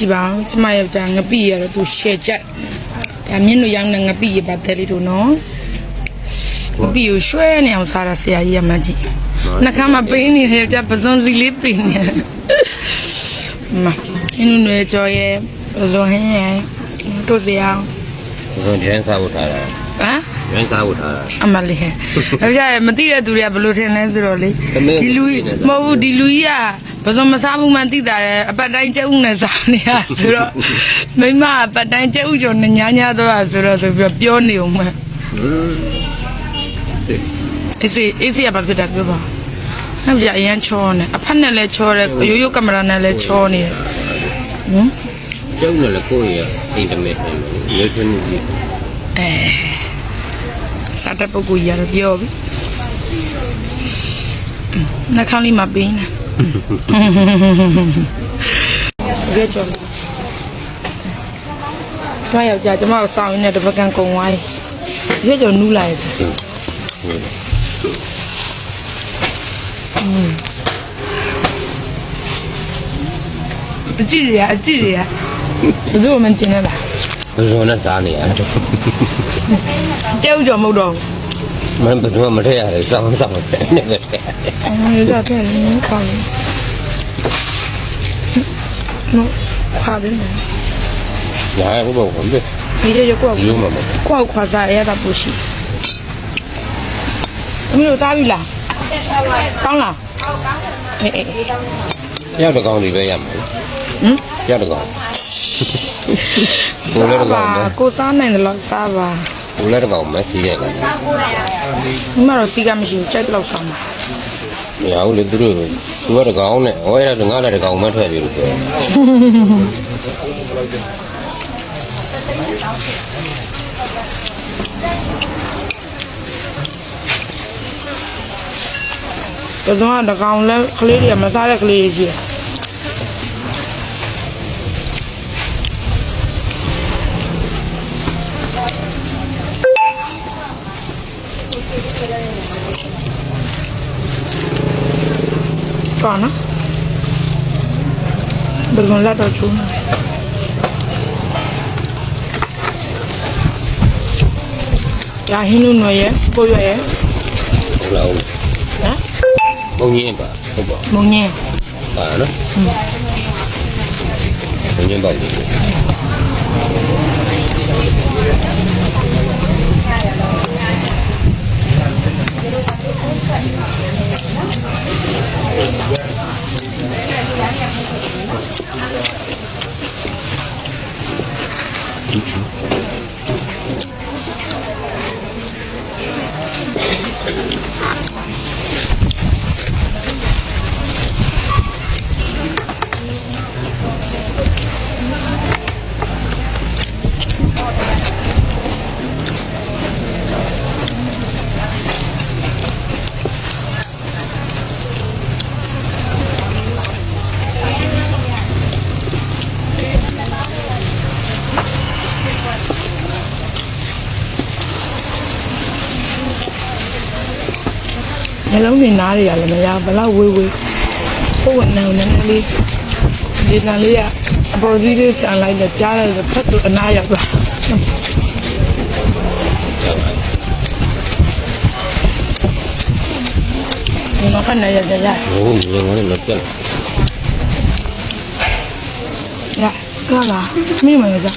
ကြည့်ပါဦးကျမယောက်ျားငပိရတော့သူရှယ်ကြိုက်ဒါမြင့်လို့ရောင်းတဲ့ငပိရပါတယ်လေးတို့နော်ငပိကိုရွှဲနေအောင်စားတာဆရာကြီးကမှကြည့်နှခမ်းမှာပေးနေတဲ့ယောက်ျားပစွန်စီလေးပေးနေမအင်းနွေကြော်ရဲ့ပစွန်ဟင်းရဲ့တို့တရားဆိုတော့ရန်စားဖို့ထားတာဟမ်ရန်စားဖို့ထားတာအမလေးဟဲ့ယောက်ျားရဲ့မသိတဲ့သူတွေကဘယ်လိုထင်လဲဆိုတော့လေသမီးဒီလူကြီးမဟုတ်ဘူးဒီလူကြီးက ဘယ်စုံမစားဘူးမှသိတာတယ်အပတ်တိုင်းကျုပ်နဲ့စားနေရဆိုတော့မိမအပတ်တိုင်းကျုပ်ကျော်နဲ့ညာညာတော့ဆိုတော့ဆိုပြီးတော့ပြောနေအောင်မှဟင်းအေးစီအေးစီကဘာဖြစ်တာပြောပါဟုတ်ပြအရန်ချောနေအဖက်နဲ့လည်းချောတယ်ရိုးရိုးကင်မရာနဲ့လည်းချောနေတယ်ဟမ်ကျုပ်နဲ့လည်းကိုယ့်ရဲ့အိမ်တမဲဆိုင်ရွေးထွန်းမှုကြီးအဲစားတဲ့ပုဂ္ဂိုလ်ကြီးကတော့ပြောပြီနှာခေါင်းလေးမှာပင်းနေရဲ ချောကျမယောက်ျားကျမကိုစောင်းရင်းနဲ့တပတ်ကန်ကုံသွားတယ်ရဲချောနူးလာတယ်အကြည့်ရအကြည့်ရဘယ်သူမှမကျင်နဲ့လားဘယ်လိုနဲ့စားနေရလဲကျဲဥကျော်မဟုတ်တော့ မင်းဘယ်လိုမထည့်ရလဲစောင်းစောင်းတယ်နေပဲထည့်ဘူးအဲဒါပြတယ်နည်းကောင်းတယ်နော်ခါတယ်နော်ညာဘုဘောဘယ်ဒီရရကောလိုမှမကောခွာစားရတာပိုရှိအမေတို့စားပြီလားကောင်းလားအေးအေးရောက်တကောင်ဒီပဲရမယ်ဟမ်ရောက်တကောင်ကိုလည်းတကောင်ပဲကိုစားနိုင်တယ်လို့စားပါ ကိုလည်းတကောင်မစီးရဲ့ကောင်ဒီမှာတော့စီကမရှိဘူးကြိုက်တော့စားမှာမရဘူးလေသူတို့သူကတကောင်နဲ့ဟောအဲ့ဒါငါလည်းတကောင်မထွက်ပြီလို့ပြောပစုံကတကောင်လဲကလေးတွေမစားတဲ့ကလေးတွေရှိတယ် ကောင်းနော်ဘယ်လိုလဲတော့ချုံးရာဟင်းလူနွယ်ရဲ့ပိုရွယ်ရဲ့ဟုတ်လားဟုတ်ဟမ်ဘုံကြီးပါဟုတ်ပါမုံညင်းပါနော်ဘုံကြီးပေါ့ဒီ နှလုံးတွေနားတွေရလည်းမရဘလောက်ဝေးဝေးကိုယ်ဝင်နေနေလေးဒီနံလေးကအပေါ်ကြီးလေးဆန်လိုက်တော့ကြားလိုက်တော့ဖတ်သူအနာရောက်သွားဒီမှာခဏရရရဘုံမြင်ဝင်လို့ပြက်ရကားလာမိမရကြ